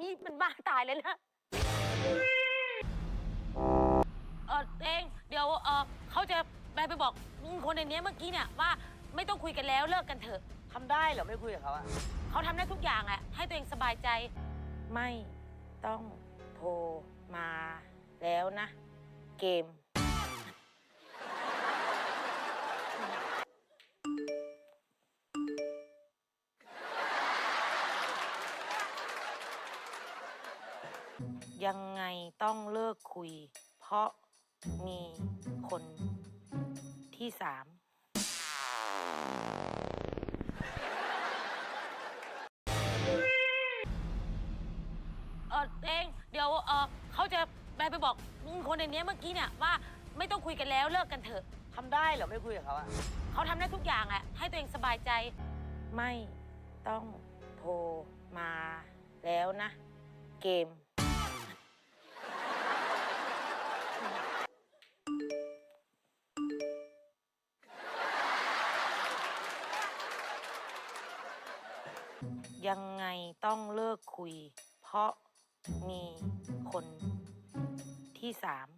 นี่มันบ้าตายเลยนะ เออเองเดี๋ยวเออเขาจะไปไปบอกคนในเนี้ยเมื่อกี้เนี่ยว่าไม่ต้องคุยกันแล้วเลิกกันเถอะทำได้เหรอไม่คุยกับเขาอะเขาทำได้ทุกอย่างอะให้ตัวเองสบายใจ ไม่ต้องโทรมาแล้วนะ เกม ยังไงต้องเลิกคุย เพราะมีคนที่สามเออเองเดี๋ยวเออเขาจะไปไปบอกคนในเนี้ยเมื่อกี้เนี่ยว่าไม่ต้องคุยกันแล้วเลิกกันเถอะทำได้เหรอไม่คุยกับเขาอะเขาทำได้ทุกอย่างอะให้ตัวเองสบายใจ ไม่ต้องโทรมาแล้วนะ เกม ยังไงต้องเลิกคุย เพราะมีคนที่สาม